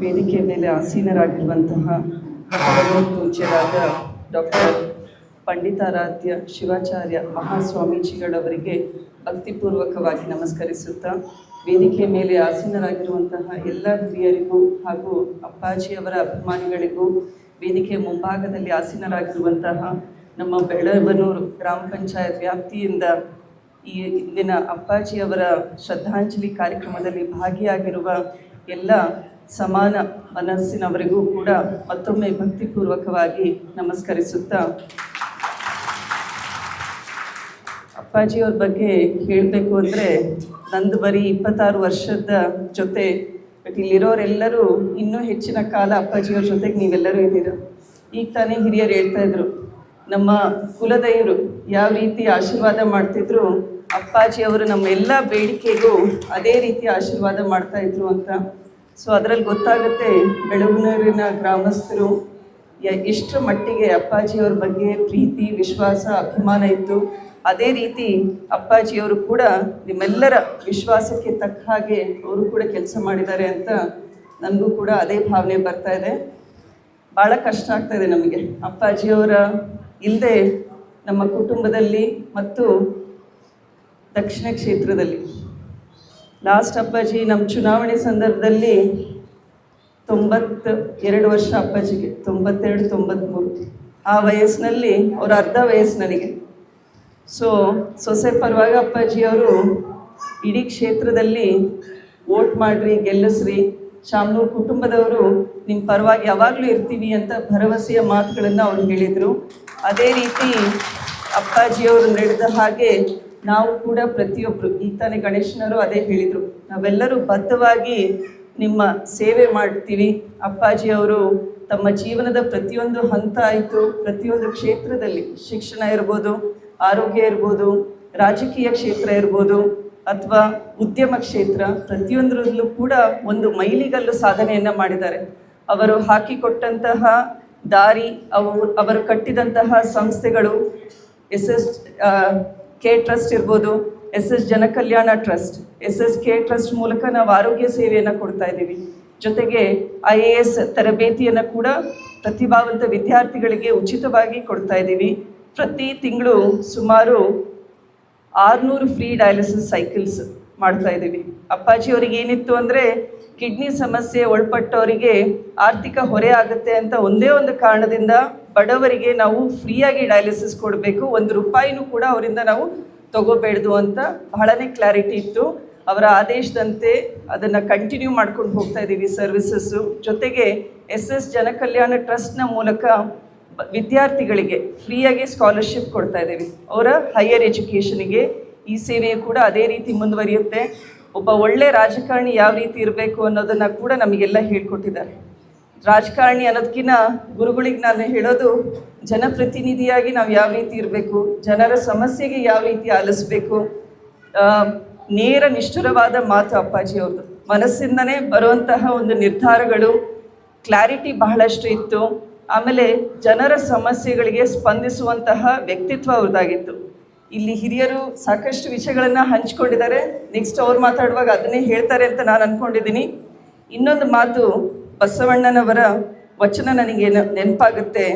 ವೇದಿಕೆ ಮೇಲೆ ಆಸೀನರಾಗಿರುವಂತಹ ಪೂಜ್ಯರಾದ ಡಾಕ್ಟರ್ ಪಂಡಿತಾರಾಧ್ಯ ಶಿವಾಚಾರ್ಯ ಮಹಾಸ್ವಾಮೀಜಿಗಳವರಿಗೆ ಭಕ್ತಿಪೂರ್ವಕವಾಗಿ ನಮಸ್ಕರಿಸುತ್ತಾ ವೇದಿಕೆ ಮೇಲೆ ಆಸೀನರಾಗಿರುವಂತಹ ಎಲ್ಲ ಹಿರಿಯರಿಗೂ ಹಾಗೂ ಅಪ್ಪಾಜಿಯವರ ಅಭಿಮಾನಿಗಳಿಗೂ ವೇದಿಕೆ ಮುಂಭಾಗದಲ್ಲಿ ಆಸೀನರಾಗಿರುವಂತಹ ನಮ್ಮ ಬೆಳವನೂರು ಗ್ರಾಮ ಪಂಚಾಯತ್ ವ್ಯಾಪ್ತಿಯಿಂದ ಈ ಇಂದಿನ ಅಪ್ಪಾಜಿಯವರ ಶ್ರದ್ಧಾಂಜಲಿ ಕಾರ್ಯಕ್ರಮದಲ್ಲಿ ಭಾಗಿಯಾಗಿರುವ ಎಲ್ಲ ಸಮಾನ ಮನಸ್ಸಿನವರಿಗೂ ಕೂಡ ಮತ್ತೊಮ್ಮೆ ಭಕ್ತಿಪೂರ್ವಕವಾಗಿ ನಮಸ್ಕರಿಸುತ್ತಾ ಅಪ್ಪಾಜಿಯವ್ರ ಬಗ್ಗೆ ಹೇಳಬೇಕು ಅಂದರೆ ನಂದು ಬರೀ ಇಪ್ಪತ್ತಾರು ವರ್ಷದ ಜೊತೆ ಬಟ್ ಇಲ್ಲಿರೋರೆಲ್ಲರೂ ಇನ್ನೂ ಹೆಚ್ಚಿನ ಕಾಲ ಅಪ್ಪಾಜಿಯವ್ರ ಜೊತೆಗೆ ನೀವೆಲ್ಲರೂ ಇದ್ದೀರ? ಈಗ ತಾನೇ ಹಿರಿಯರು ಹೇಳ್ತಾ ಇದ್ರು, ನಮ್ಮ ಕುಲದೈವರು ಯಾವ ರೀತಿ ಆಶೀರ್ವಾದ ಮಾಡ್ತಿದ್ರು, ಅಪ್ಪಾಜಿಯವರು ನಮ್ಮ ಎಲ್ಲ ಬೇಡಿಕೆಗೂ ಅದೇ ರೀತಿ ಆಶೀರ್ವಾದ ಮಾಡ್ತಾ ಇದ್ರು ಅಂತ. ಸೊ ಅದರಲ್ಲಿ ಗೊತ್ತಾಗುತ್ತೆ ಬೆಳಗುನೂರಿನ ಗ್ರಾಮಸ್ಥರು ಎಷ್ಟು ಮಟ್ಟಿಗೆ ಅಪ್ಪಾಜಿಯವ್ರ ಬಗ್ಗೆ ಪ್ರೀತಿ, ವಿಶ್ವಾಸ, ಅಭಿಮಾನ ಇತ್ತು. ಅದೇ ರೀತಿ ಅಪ್ಪಾಜಿಯವರು ಕೂಡ ನಿಮ್ಮೆಲ್ಲರ ವಿಶ್ವಾಸಕ್ಕೆ ತಕ್ಕ ಹಾಗೆ ಅವರು ಕೂಡ ಕೆಲಸ ಮಾಡಿದ್ದಾರೆ ಅಂತ ನನಗೂ ಕೂಡ ಅದೇ ಭಾವನೆ ಬರ್ತಾ ಇದೆ. ಭಾಳ ಕಷ್ಟ ಆಗ್ತಾ ಇದೆ ನಮಗೆ. ಅಪ್ಪಾಜಿಯವರ ಇಲ್ಲದೆ ನಮ್ಮ ಕುಟುಂಬದಲ್ಲಿ ಮತ್ತು ದಕ್ಷಿಣ ಕ್ಷೇತ್ರದಲ್ಲಿ. ಲಾಸ್ಟ್ ಅಪ್ಪಾಜಿ ನಮ್ಮ ಚುನಾವಣೆ ಸಂದರ್ಭದಲ್ಲಿ ತೊಂಬತ್ತು ಎರಡು ವರ್ಷ ಅಪ್ಪಾಜಿಗೆ, ತೊಂಬತ್ತೆರಡು ತೊಂಬತ್ತ್ಮೂರು ಆ ವಯಸ್ಸಿನಲ್ಲಿ, ಅವರ ಅರ್ಧ ವಯಸ್ಸು ನನಗೆ. ಸೊ ಸೊಸೆ ಪರವಾಗಿ ಅಪ್ಪಾಜಿಯವರು ಇಡೀ ಕ್ಷೇತ್ರದಲ್ಲಿ ವೋಟ್ ಮಾಡಿರಿ, ಗೆಲ್ಲಿಸ್ರಿ. ಶಾಮನೂರು ಕುಟುಂಬದವರು ನಿಮ್ಮ ಪರವಾಗಿ ಯಾವಾಗಲೂ ಇರ್ತೀವಿ ಅಂತ ಭರವಸೆಯ ಮಾತುಗಳನ್ನು ಅವ್ರು ಹೇಳಿದರು. ಅದೇ ರೀತಿ ಅಪ್ಪಾಜಿಯವರು ನಡೆದ ಹಾಗೆ ನಾವು ಕೂಡ ಪ್ರತಿಯೊಬ್ಬರು ಈ ಗಣೇಶನರು ಅದೇ ಹೇಳಿದರು. ನಾವೆಲ್ಲರೂ ಬದ್ಧವಾಗಿ ನಿಮ್ಮ ಸೇವೆ ಮಾಡ್ತೀವಿ. ಅಪ್ಪಾಜಿಯವರು ತಮ್ಮ ಜೀವನದ ಪ್ರತಿಯೊಂದು ಹಂತ ಆಯಿತು. ಪ್ರತಿಯೊಂದು ಕ್ಷೇತ್ರದಲ್ಲಿ ಶಿಕ್ಷಣ ಇರ್ಬೋದು, ಆರೋಗ್ಯ ಇರ್ಬೋದು, ರಾಜಕೀಯ ಕ್ಷೇತ್ರ ಇರ್ಬೋದು, ಅಥವಾ ಉದ್ಯಮ ಕ್ಷೇತ್ರ, ಪ್ರತಿಯೊಂದರಲ್ಲೂ ಕೂಡ ಒಂದು ಮೈಲಿಗಲ್ಲು ಸಾಧನೆಯನ್ನು ಮಾಡಿದ್ದಾರೆ. ಅವರು ಹಾಕಿಕೊಟ್ಟಂತಹ ದಾರಿ, ಅವು, ಅವರು ಕಟ್ಟಿದಂತಹ ಸಂಸ್ಥೆಗಳು, ಎಸ್ ಎಸ್ ಕೆ ಟ್ರಸ್ಟ್ ಇರ್ಬೋದು S S ಜನಕಲ್ಯಾಣ trust S S K trust ಮೂಲಕ ನಾವು ಆರೋಗ್ಯ ಸೇವೆಯನ್ನು ಕೊಡ್ತಾ ಇದ್ದೀವಿ. ಜೊತೆಗೆ ಐ ಎ ಎಸ್ ತರಬೇತಿಯನ್ನು ಕೂಡ ಪ್ರತಿಭಾವಂತ ವಿದ್ಯಾರ್ಥಿಗಳಿಗೆ ಉಚಿತವಾಗಿ ಕೊಡ್ತಾ ಇದ್ದೀವಿ. ಪ್ರತಿ ತಿಂಗಳು ಸುಮಾರು ಆರುನೂರು ಫ್ರೀ ಡಯಾಲಿಸಿಸ್ ಸೈಕಲ್ಸ್ ಮಾಡ್ತಾ ಇದ್ದೀವಿ. ಅಪ್ಪಾಜಿಯವರಿಗೆ ಏನಿತ್ತು ಅಂದರೆ ಕಿಡ್ನಿ ಸಮಸ್ಯೆ ಒಳಪಟ್ಟವರಿಗೆ ಆರ್ಥಿಕ ಹೊರೆ ಆಗುತ್ತೆ ಅಂತ ಒಂದೇ ಒಂದು ಕಾರಣದಿಂದ ಬಡವರಿಗೆ ನಾವು ಫ್ರೀಯಾಗಿ ಡಯಾಲಿಸಿಸ್ ಕೊಡಬೇಕು. ಒಂದು ರೂಪಾಯಿನೂ ಕೂಡ ಅವರಿಂದ ನಾವು ತಗೋಬೇಡ್ದು ಅಂತ ಬಹಳನೇ ಕ್ಲಾರಿಟಿ ಇತ್ತು. ಅವರ ಆದೇಶದಂತೆ ಅದನ್ನು ಕಂಟಿನ್ಯೂ ಮಾಡ್ಕೊಂಡು ಹೋಗ್ತಾ ಇದ್ದೀವಿ ಸರ್ವಿಸಸ್ಸು ಜೊತೆಗೆ ಎಸ್ ಎಸ್ ಜನಕಲ್ಯಾಣ ಟ್ರಸ್ಟ್ನ ಮೂಲಕ ವಿದ್ಯಾರ್ಥಿಗಳಿಗೆ ಫ್ರೀಯಾಗಿ ಸ್ಕಾಲರ್ಶಿಪ್ ಕೊಡ್ತಾ ಇದ್ದೀವಿ ಅವರ ಹೈಯರ್ ಎಜುಕೇಷನಿಗೆ ಈ ಸೇವೆಯು ಕೂಡ ಅದೇ ರೀತಿ ಮುಂದುವರಿಯುತ್ತೆ. ಒಬ್ಬ ಒಳ್ಳೆ ರಾಜಕಾರಣಿ ಯಾವ ರೀತಿ ಇರಬೇಕು ಅನ್ನೋದನ್ನು ಕೂಡ ನಮಗೆಲ್ಲ ಹೇಳ್ಕೊಟ್ಟಿದ್ದಾರೆ. ರಾಜಕಾರಣಿ ಅನ್ನೋದಕ್ಕಿಂತ ಗುರುಗಳಿಗೆ ನಾನು ಹೇಳೋದು, ಜನಪ್ರತಿನಿಧಿಯಾಗಿ ನಾವು ಯಾವ ರೀತಿ ಇರಬೇಕು, ಜನರ ಸಮಸ್ಯೆಗೆ ಯಾವ ರೀತಿ ಆಲಿಸ್ಬೇಕು ನೇರ ನಿಷ್ಠುರವಾದ ಮಾತು ಅಪ್ಪಾಜಿ ಅವ್ರದ್ದು ಮನಸ್ಸಿಂದನೇ ಬರುವಂತಹ ಒಂದು ನಿರ್ಧಾರಗಳು, ಕ್ಲಾರಿಟಿ ಬಹಳಷ್ಟು ಇತ್ತು. ಆಮೇಲೆ ಜನರ ಸಮಸ್ಯೆಗಳಿಗೆ ಸ್ಪಂದಿಸುವಂತಹ ವ್ಯಕ್ತಿತ್ವ ಅವ್ರದ್ದಾಗಿತ್ತು ಇಲ್ಲಿ ಹಿರಿಯರು ಸಾಕಷ್ಟು ವಿಷಯಗಳನ್ನು ಹಂಚ್ಕೊಂಡಿದ್ದಾರೆ. ನೆಕ್ಸ್ಟ್ ಅವ್ರು ಮಾತಾಡುವಾಗ ಅದನ್ನೇ ಹೇಳ್ತಾರೆ ಅಂತ ನಾನು ಅಂದ್ಕೊಂಡಿದ್ದೀನಿ ಇನ್ನೊಂದು ಮಾತು ಬಸವಣ್ಣನವರ ವಚನ ನನಗೆ ನೆನಪಾಗುತ್ತೆ.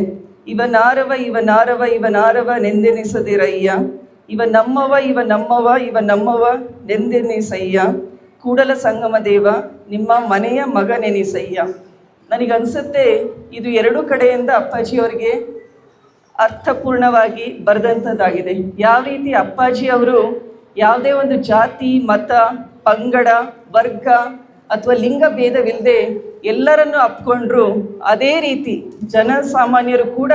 ಇವನಾರವ ಇವನಾರವ ಇವನಾರವ ನೆಂದೆನಿಸದಿರಯ್ಯ. ಇವ ನಮ್ಮವ ಇವ ನಮ್ಮವ ಇವ ನಮ್ಮವ ನೆಂದೆನಿಸಯ್ಯ. ಕೂಡಲ ಸಂಗಮ ದೇವ, ನಿಮ್ಮ ಮನೆಯ ಮಗನೆನಿಸಯ್ಯ. ನನಗನ್ಸುತ್ತೆ, ಇದು ಎರಡೂ ಕಡೆಯಿಂದ ಅಪ್ಪಾಜಿಯವರಿಗೆ ಅರ್ಥಪೂರ್ಣವಾಗಿ ಬರೆದಂಥದ್ದಾಗಿದೆ. ಯಾವ ರೀತಿ ಅಪ್ಪಾಜಿ ಅವರು ಯಾವುದೇ ಒಂದು ಜಾತಿ, ಮತ, ಪಂಗಡ, ವರ್ಗ ಅಥವಾ ಲಿಂಗ ಭೇದವಿಲ್ಲದೆ ಎಲ್ಲರನ್ನು ಅಪ್ಕೊಂಡ್ರು ಅದೇ ರೀತಿ ಜನಸಾಮಾನ್ಯರು ಕೂಡ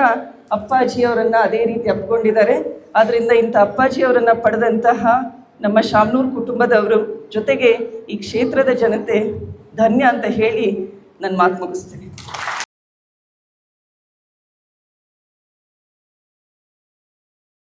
ಅಪ್ಪಾಜಿಯವರನ್ನು ಅದೇ ರೀತಿ ಅಪ್ಕೊಂಡಿದ್ದಾರೆ. ಆದ್ದರಿಂದ ಇಂಥ ಅಪ್ಪಾಜಿಯವರನ್ನು ಪಡೆದಂತಹ ನಮ್ಮ ಶಾಮ್ನೂರ್ ಕುಟುಂಬದವರು ಜೊತೆಗೆ ಈ ಕ್ಷೇತ್ರದ ಜನತೆ ಧನ್ಯ ಅಂತ ಹೇಳಿ ನನ್ನ ಮಾತು ಮುಗಿಸ್ತೀನಿ.